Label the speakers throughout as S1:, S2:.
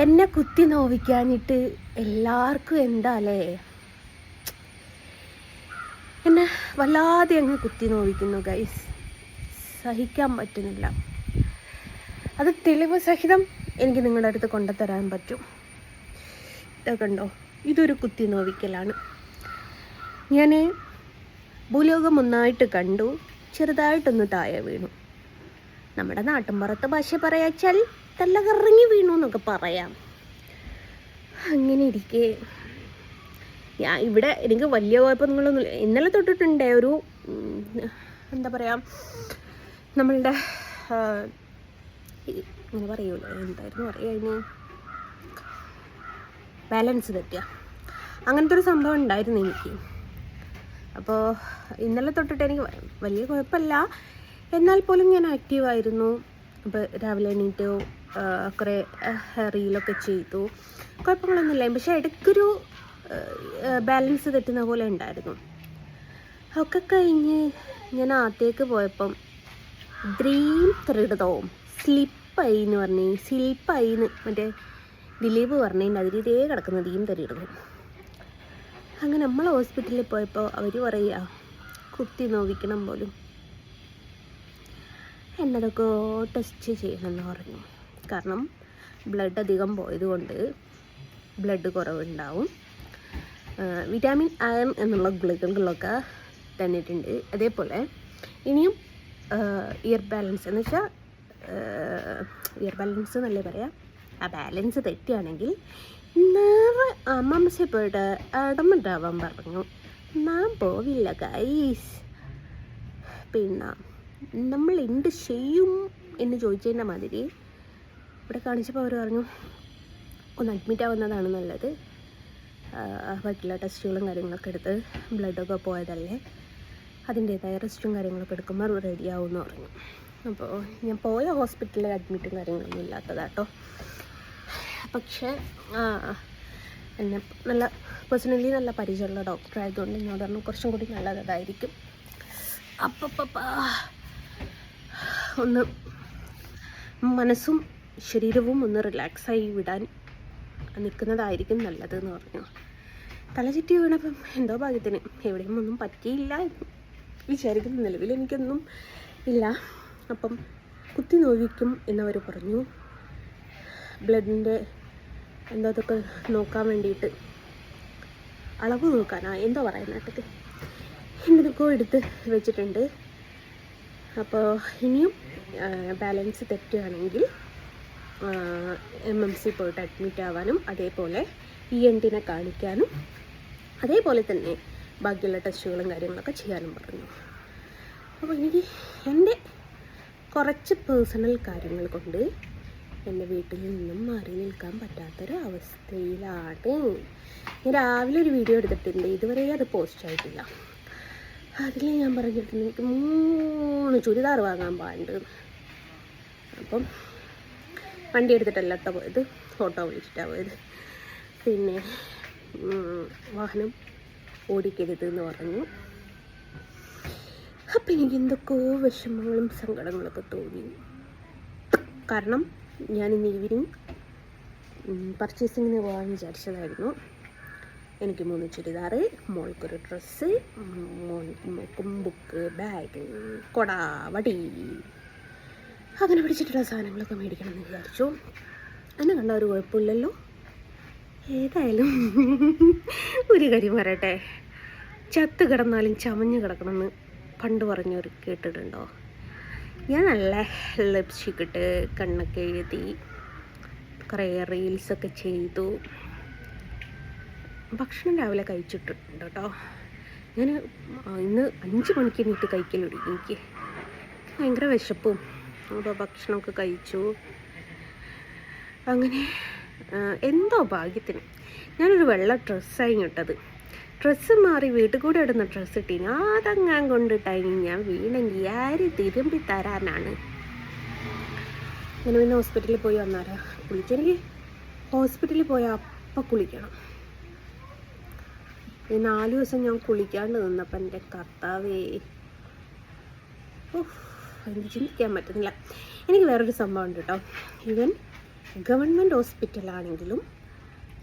S1: എന്നെ കുത്തി നോവിക്കാനിട്ട് എല്ലാവർക്കും എന്താ അല്ലേ എന്നെ വല്ലാതെ അങ്ങ് കുത്തി നോവിക്കുന്നു ഗൈസ് സഹിക്കാൻ പറ്റുന്നില്ല. അത് തെളിവ് സഹിതം എനിക്ക് നിങ്ങളുടെ അടുത്ത് കൊണ്ടുതരാൻ പറ്റും. ഇതൊക്കെ കണ്ടോ? ഇതൊരു കുത്തി നോവിക്കലാണ്. ഞാൻ ഭൂലോകം ഒന്നായിട്ട് കണ്ടു ചെറുതായിട്ടൊന്ന് താഴെ വീണു. നമ്മുടെ നാട്ടിൻപുറത്ത് ഭാഷ പറയാച്ചാൽ തല്ല കറങ്ങി വീണു എന്നൊക്കെ പറയാം. അങ്ങനെ ഇരിക്കെ. ഞാൻ ഇവിടെ എനിക്ക് വലിയ കുഴപ്പങ്ങളൊന്നുമില്ല ഇന്നലെ തൊട്ടിട്ടുണ്ട് ഒരു എന്താ പറയുക നമ്മളുടെ ഇങ്ങനെ പറയൂല എന്തായിരുന്നു പറയുക ബാലൻസ് തെറ്റുക അങ്ങനത്തെ ഒരു സംഭവം ഉണ്ടായിരുന്നു എനിക്ക്. അപ്പോൾ ഇന്നലെ തൊട്ടിട്ട് എനിക്ക് വലിയ കുഴപ്പമില്ല. എന്നാൽ പോലും ഞാൻ ആക്റ്റീവായിരുന്നു അപ്പോൾ രാവിലെ എണീറ്റ് കുറേ റീലൊക്കെ ചെയ്തു. കുഴപ്പങ്ങളൊന്നുമില്ല. പക്ഷേ ഇടയ്ക്കൊരു ബാലൻസ് തെറ്റുന്ന പോലെ ഉണ്ടായിരുന്നു. ഒക്കെ കഴിഞ്ഞ് ഞാൻ ആത്തേക്ക് പോയപ്പം ഡ്രീം ത്രിടതവും സ്ലിപ്പായി എന്ന് പറഞ്ഞ് സ്ലിപ്പായി എന്ന് മറ്റേ ദിലീപ് പറഞ്ഞതിന്റെ അതിൽ ഇതേ കിടക്കുന്ന ഡ്രീം തരിയിടുന്നു അങ്ങനെ നമ്മൾ ഹോസ്പിറ്റലിൽ പോയപ്പോൾ അവർ പറയുക കുത്തി നോവിക്കണം പോലും. എന്നതൊക്കെ ടെസ്റ്റ് ചെയ്യണമെന്ന് പറഞ്ഞു. കാരണം ബ്ലഡ് അധികം പോയതുകൊണ്ട് ബ്ലഡ് കുറവുണ്ടാവും. വിറ്റാമിൻ അയൺ എന്നുള്ള ഗുളികകളൊക്കെ തന്നിട്ടുണ്ട്. അതേപോലെ ഇനിയും ഇയർ ബാലൻസ് എന്ന് വെച്ചാൽ ഇയർ ബാലൻസ് എന്നല്ലേ പറയാം? ആ ബാലൻസ് തെറ്റുകയാണെങ്കിൽ നേരെ അമ്മമ്മസെ അടമുണ്ടാവാൻ പറഞ്ഞു. നാം പോവില്ല ഗൈസ് പിന്നെ നമ്മൾ എന്ത് ചെയ്യും എന്ന് ചോദിച്ചതിന്റെ മാതിരി ഇവിടെ കാണിച്ചപ്പോൾ അവർ പറഞ്ഞു ഒന്ന് അഡ്മിറ്റ് ആവുന്നതാണ് നല്ലത്. പറ്റില്ല ടെസ്റ്റുകളും കാര്യങ്ങളൊക്കെ എടുത്ത് ബ്ലഡൊക്കെ പോയതല്ലേ. അതിന്റേതായ റെസ്റ്റും കാര്യങ്ങളൊക്കെ എടുക്കുമ്പോൾ റെഡി ആവുമെന്ന് പറഞ്ഞു. അപ്പോൾ ഞാൻ പോയ ഹോസ്പിറ്റലിൽ അഡ്മിറ്റും കാര്യങ്ങളൊന്നും ഇല്ലാത്തതാട്ടോ. പക്ഷേ എന്നെ നല്ല പേഴ്സണലി നല്ല പരിചയമുള്ള ഡോക്ടർ ആയതുകൊണ്ട് എന്നോട് പറഞ്ഞു കുറച്ചും കൂടി നല്ലതായിരിക്കും അപ്പപ്പാ ഒന്ന് മനസ്സും ശരീരവും ഒന്ന് റിലാക്സായി വിടാൻ നിൽക്കുന്നതായിരിക്കും നല്ലത് എന്ന് പറഞ്ഞു. തല ചുറ്റി വീണപ്പം എന്തോ ഭാഗ്യത്തിന് എവിടെയും ഒന്നും പറ്റിയില്ല വിചാരിക്കുന്ന. നിലവിൽ എനിക്കൊന്നും ഇല്ല. അപ്പം കുത്തി നോവിക്കും എന്നവർ പറഞ്ഞു. ബ്ലഡിന്റെ എന്തോ അതൊക്കെ നോക്കാൻ വേണ്ടിയിട്ട് അളവ് നോക്കാനാ എന്തോ പറയുന്നതൊക്കെ എന്തിനൊക്കെ എടുത്ത് വെച്ചിട്ടുണ്ട്. അപ്പോൾ ഇനിയും ബാലൻസ് തെറ്റുകയാണെങ്കിൽ എം എം സി പോയിട്ട് അഡ്മിറ്റ് ആവാനും അതേപോലെ ഇ എൻ ടിനെ കാണിക്കാനും അതേപോലെ തന്നെ ബാക്കിയുള്ള ടെസ്റ്റുകളും കാര്യങ്ങളൊക്കെ ചെയ്യാനും പറഞ്ഞു. അപ്പോൾ എനിക്ക് എന്റെ കുറച്ച് പേഴ്സണൽ കാര്യങ്ങൾ കൊണ്ട് എന്റെ വീട്ടിൽ നിന്നും മാറി നിൽക്കാൻ പറ്റാത്തൊരവസ്ഥയിലാണ്. ഞാൻ രാവിലെ ഒരു വീഡിയോ എടുത്തിട്ടുണ്ട്. ഇതുവരെ അത് പോസ്റ്റ് ആയിട്ടില്ല. അതിൽ ഞാൻ പറഞ്ഞിട്ടുണ്ട് എനിക്ക് മൂന്ന് ചുരിദാർ വാങ്ങാൻ പാടുണ്ട്. അപ്പം വണ്ടി എടുത്തിട്ടല്ല കേട്ടോ പോയത്. ഓട്ടോ വിളിച്ചിട്ടാണ് പോയത്. പിന്നെ വാഹനം ഓടിക്കരുത് എന്ന് പറഞ്ഞു. അപ്പം എനിക്ക് എന്തൊക്കെയോ വിഷമങ്ങളും സങ്കടങ്ങളൊക്കെ തോന്നി. കാരണം ഞാൻ ഇന്ന് ഈവനിങ് പർച്ചേസിങ്ങിന് പോകാൻ വിചാരിച്ചതായിരുന്നു. എനിക്ക് മൂന്ന് ചുരിദാർ മോൾക്കൊരു ഡ്രസ്സ് ബുക്ക് ബാഗ് കൊടാവടി. അങ്ങനെ പിടിച്ചിട്ടുള്ള സാധനങ്ങളൊക്കെ മേടിക്കണം എന്ന് വിചാരിച്ചു. എന്നെ കണ്ട ഒരു കുഴപ്പമില്ലല്ലോ. ഏതായാലും ഒരു കാര്യം പറയട്ടെ. ചത്ത് കിടന്നാലും ചമഞ്ഞ് കിടക്കണമെന്ന് പണ്ട് പറഞ്ഞവർ കേട്ടിട്ടുണ്ടോ? ഞാൻ നല്ല ലിപ്സ്റ്റിക് കണ്ണൊക്കെ എഴുതി കുറേ റീൽസൊക്കെ ചെയ്തു. ഭക്ഷണം രാവിലെ കഴിച്ചിട്ടുണ്ട് കേട്ടോ ഞാൻ ഇന്ന് അഞ്ച് മണിക്ക് എണീറ്റ് കഴിക്കലുണ്ട് എനിക്ക് ഭയങ്കര വിശപ്പും അപ്പോൾ ഭക്ഷണമൊക്കെ കഴിച്ചു. അങ്ങനെ എന്തോ ഭാഗ്യത്തിന് ഞാനൊരു വെള്ള ഡ്രസ്സായി ഇട്ടത്. ഡ്രസ്സ് മാറി വീട്ടിൽ കൂടെ ഇടുന്ന ഡ്രസ്സ് ഇട്ടീന്. അതങ്ങാൻ കൊണ്ടിട്ടായി ഞാൻ വീണെങ്കിൽ ആര് തിരുമ്പി തരാനാണ്? അങ്ങനെ പിന്നെ ഹോസ്പിറ്റലിൽ പോയി വന്നാരാ കുളിച്ചെനിക്ക് ഹോസ്പിറ്റലിൽ പോയാൽ അപ്പം കുളിക്കണം. ഈ നാല് ദിവസം ഞാൻ കുളിക്കാണ്ട് നിന്നപ്പം എന്റെ കർത്താവേ. എനിക്ക് ചിന്തിക്കാൻ പറ്റുന്നില്ല. എനിക്ക് വേറൊരു സംഭവം ഉണ്ട് കേട്ടോ ഈവൻ ഗവൺമെന്റ് ഹോസ്പിറ്റലാണെങ്കിലും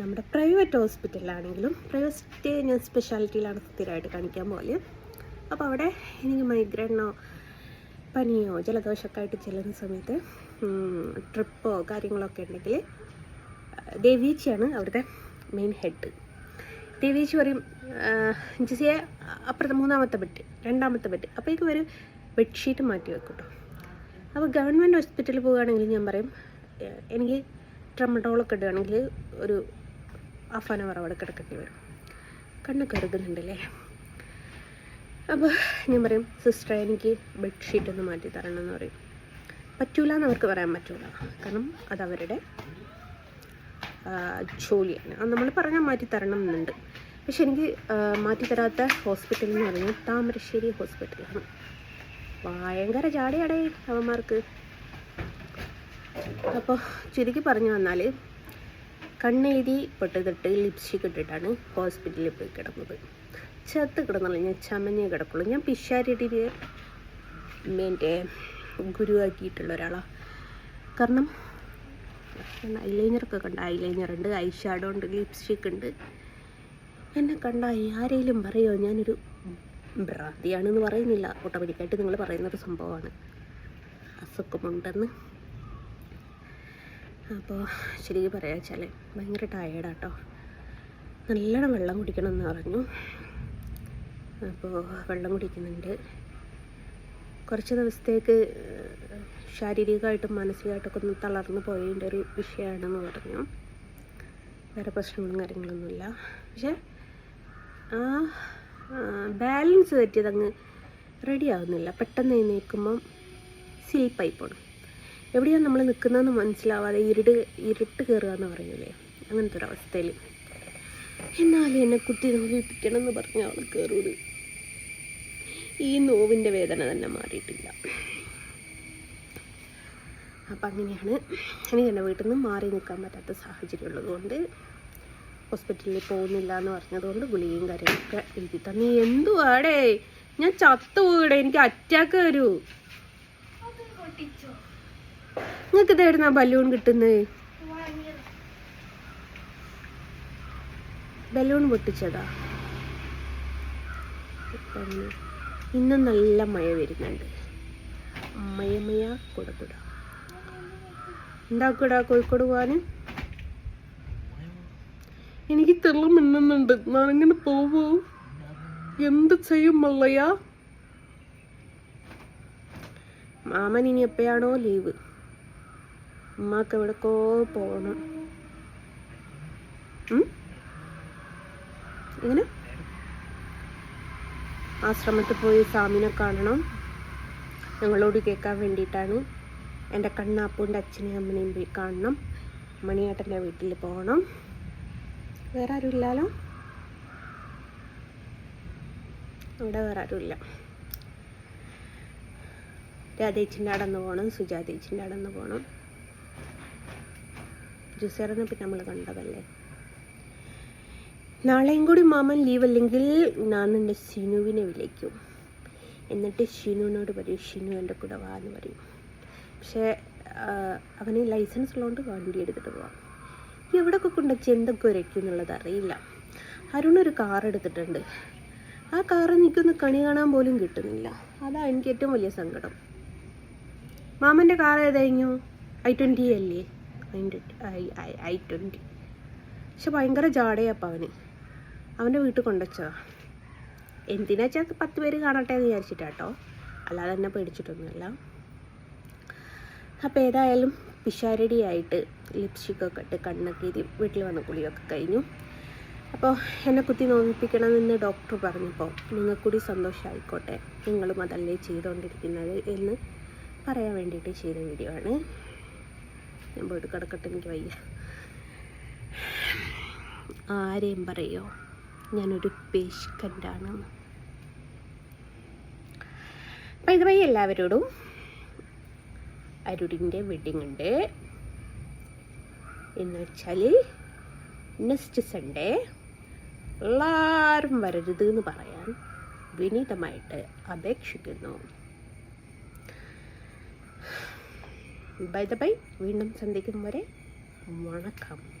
S1: നമ്മുടെ പ്രൈവറ്റ് ഹോസ്പിറ്റലിലാണെങ്കിലും പ്രൈവറ്റ് ഞാൻ സ്പെഷ്യാലിറ്റിയിലാണ് സ്ഥിരമായിട്ട് കാണിക്കാൻ പോലെ അപ്പോൾ അവിടെ എനിക്ക് മൈഗ്രെയിനോ പനിയോ ജലദോഷമൊക്കെ ആയിട്ട് ചെല്ലുന്ന സമയത്ത് ട്രിപ്പോ കാര്യങ്ങളൊക്കെ ഉണ്ടെങ്കിൽ ദേവീച്ചയാണ് അവിടുത്തെ മെയിൻ ഹെഡ് ദേവീച്ചി പറയും ജിസിയെ അപ്പുറത്തെ മൂന്നാമത്തെ ബെഡ് രണ്ടാമത്തെ ബെഡ് അപ്പോഴേക്കും ഒരു ബെഡ്ഷീറ്റ് മാറ്റി വെക്കും കേട്ടോ അപ്പോൾ ഗവൺമെന്റ് ഹോസ്പിറ്റലിൽ പോവുകയാണെങ്കിൽ ഞാൻ പറയും എനിക്ക് ട്രമഡോളൊക്കെ ഇടുകയാണെങ്കിൽ ഒരു ഹാഫ് ആൻ അവർ അവിടെ കിടക്കേണ്ടി വരും. കണ്ണ് കരുതുന്നുണ്ടല്ലേ അപ്പോൾ ഞാൻ പറയും സിസ്റ്റർ എനിക്ക് ബെഡ്ഷീറ്റ് ഒന്ന് മാറ്റി തരണം എന്ന് പറയും. പറ്റൂല എന്ന് അവർക്ക് പറയാൻ പറ്റൂല. കാരണം അതവരുടെ ജോലിയാണ് അത് നമ്മൾ പറഞ്ഞാൽ മാറ്റി തരണം എന്നുണ്ട്. പക്ഷെ എനിക്ക് മാറ്റിത്തരാത്ത മാറ്റി തരാത്ത ഹോസ്പിറ്റൽ എന്ന് പറഞ്ഞാൽ താമരശ്ശേരി ഹോസ്പിറ്റലാണ് ഭയങ്കര ജാടയാടേ അവന്മാർക്ക്. അപ്പോൾ ചുരുക്കി പറഞ്ഞു വന്നാൽ കണ്ണെഴുതി പൊട്ടതിട്ട് ലിപ്സ്റ്റിക് ഇട്ടിട്ടാണ് ഹോസ്പിറ്റലിൽ പോയി കിടന്നത്. ചത്ത് കിടന്നുള്ള ഞാൻ ചമഞ്ഞേ കിടക്കുള്ളൂ. ഞാൻ പിഷാരിയുടെ എന്റെ ഗുരുവാക്കിയിട്ടുള്ള ഒരാളാണ് കാരണം ഐലൈനറൊക്കെ കണ്ട ഐലൈനർ ഉണ്ട് ഐ ഷാഡോ ഉണ്ട് ലിപ്സ്റ്റിക് ഉണ്ട്. എന്നെ കണ്ട ആരെങ്കിലും പറയുമോ ഞാനൊരു ഭ്രാന്തിയാണെന്ന് പറയുന്നില്ല. ഓട്ടോമാറ്റിക്കായിട്ട് നിങ്ങൾ പറയുന്നൊരു സംഭവമാണ്. അസുഖമുണ്ടെന്ന്. അപ്പോൾ ശരിക്കും പറയാ വെച്ചാൽ ഭയങ്കര ടയേർഡാട്ടോ നല്ലോണം വെള്ളം കുടിക്കണം എന്ന് പറഞ്ഞു. അപ്പോൾ വെള്ളം കുടിക്കുന്നുണ്ട്. കുറച്ച് ദിവസത്തേക്ക് ശാരീരികമായിട്ടും മാനസികമായിട്ടൊക്കെ ഒന്ന് തളർന്നു പോയതിന്റെ ഒരു വിഷയമാണെന്ന് പറഞ്ഞു. വേറെ പ്രശ്നങ്ങളും കാര്യങ്ങളൊന്നുമില്ല. പക്ഷേ ആ ബാലൻസ് തെറ്റിയതങ്ങ് റെഡി ആവുന്നില്ല പെട്ടെന്ന് എഴുന്നേൽക്കുമ്പം സ്ലീപ്പായി പോകണം എവിടെയാണ് നമ്മൾ നിൽക്കുന്നതെന്ന് മനസ്സിലാവാതെ ഇരുട് ഇരുട്ട് കയറുക എന്ന് പറയൂലേ അങ്ങനത്തെ ഒരു അവസ്ഥയിൽ. എന്നാലും എന്നെ കുത്തി നോക്കിപ്പിക്കണം എന്ന് പറഞ്ഞ അവൾ കയറൂട് ഈ നോവിന്റെ വേദന തന്നെ മാറിയിട്ടില്ല. അപ്പം അങ്ങനെയാണ്. എനിക്ക് എന്റെ വീട്ടിൽ നിന്ന് മാറി നിൽക്കാൻ പറ്റാത്ത സാഹചര്യം ഉള്ളതുകൊണ്ട് ഹോസ്പിറ്റലിൽ പോകുന്നില്ല എന്ന് പറഞ്ഞതുകൊണ്ട് ഗുളികയും കാര്യങ്ങളൊക്കെ എഴുതി തന്നെ. എന്തുവാടേ ഞാൻ ചത്തുപോയിടെ എനിക്ക് അറ്റാക്ക് വരൂ. നിങ്ങൾക്ക് ഇതായിരുന്ന ബലൂൺ കിട്ടുന്നത്? ബലൂൺ പൊട്ടിച്ചതാ. അങ്ങനെ. ഇന്നും നല്ല മഴ വരുന്നുണ്ട്. മയമയ കൊടുക്കുട എന്താക്കൂടാ കോഴിക്കോട് പോവാന്? എനിക്ക് തെള്ളം മിന്നുന്നുണ്ട്. ഞാനിങ്ങനെ പോവൂ. എന്ത് ചെയ്യും മള്ളയാ മാമൻ ഇനി എപ്പോഴാണോ ലീവ്. ഉമ്മാക്ക് എവിടേക്കോ പോകണം? എങ്ങനെ? ആശ്രമത്തിൽ പോയി സ്വാമിനെ കാണണം. ഞങ്ങളോട് കേൾക്കാൻ വേണ്ടിയിട്ടാണ്. എന്റെ കണ്ണാപ്പൂന്റെ അച്ഛനെയും അമ്മനെയും പോയി കാണണം. മണിയേട്ടന്റെ വീട്ടിൽ പോകണം. വേറെ ആരും ഇല്ലല്ലോ അവിടെ വേറെ ആരുമില്ല രാധേച്ചിന്റെ അടന്ന് പോകണം. സുജാതേച്ചിന്റെ അടന്ന് പോകണം. ജുസേറിനെ പിന്നെ നമ്മൾ കണ്ടതല്ലേ? നാളെയും കൂടി മാമൻ ലീവ് അല്ലെങ്കിൽ ഞാൻ എന്റെ ഷിനുവിനെ വിളിക്കും. എന്നിട്ട് ഷിനുവിനോട് പറയും ഷിനു എന്റെ കൂടെ വാ എന്ന് പറയും. പക്ഷേ അവന് ലൈസൻസ് ഉള്ളതുകൊണ്ട് വണ്ടി എടുത്തിട്ട് പോവാം. എവിടെയൊക്കെ കൊണ്ടുവച്ച് എന്തൊക്കെ ഉരയ്ക്കും എന്നുള്ളത് അറിയില്ല. അരുണൊരു കാർ എടുത്തിട്ടുണ്ട്. ആ കാർ എനിക്കൊന്ന് കണി കാണാൻ പോലും കിട്ടുന്നില്ല. അതാണ് എനിക്ക് ഏറ്റവും വലിയ സങ്കടം. മാമന്റെ കാർ ഏതായിരുന്നു? ഐ ട്വന്റി അല്ലേ? ഐ ട്വന്റി പക്ഷെ ഭയങ്കര ജാടയപ്പം അവന് അവന്റെ വീട്ടിൽ കൊണ്ടുവച്ചോ? എന്തിനാ വെച്ചാൽ പത്ത് പേര് കാണട്ടെ എന്ന് വിചാരിച്ചിട്ടാട്ടോ. അല്ലാതെ തന്നെ പേടിച്ചിട്ടൊന്നുമല്ല. അപ്പോൾ ഏതായാലും പിഷാരടിയായിട്ട് ലിപ്സ്റ്റിക്കൊക്കെ ഇട്ട് കണ്ണൊക്കെ ഇത് വീട്ടിൽ വന്ന കുളിയൊക്കെ കഴിഞ്ഞു. അപ്പോൾ എന്നെ കുത്തി നോവിപ്പിക്കണമെന്ന് ഡോക്ടർ പറഞ്ഞപ്പോൾ നിങ്ങൾക്കൂടി സന്തോഷമായിക്കോട്ടെ. നിങ്ങളും അതല്ലേ ചെയ്തുകൊണ്ടിരിക്കുന്നത് എന്ന് പറയാൻ വേണ്ടിയിട്ട് ചെയ്ത വീഡിയോ ആണ്. ഞാൻ പോയിട്ട് കിടക്കട്ടെ എനിക്ക് വയ്യ. ആരെയും പറയോ? ഞാനൊരു പേഷ്കന്റാണ് അപ്പം ഇത് വഴി എല്ലാവരോടും അരുടിന്റെ വെഡിങ് ഉണ്ട്. എന്ന് വെച്ചാൽ നെക്സ്റ്റ് സൺഡേ എല്ലാവരും വരരുത് എന്ന് പറയാൻ വിനീതമായിട്ട് അപേക്ഷിക്കുന്നു. ബൈ ദ ബൈ വീണ്ടും സന്ധിക്കും വരെ വണക്കം.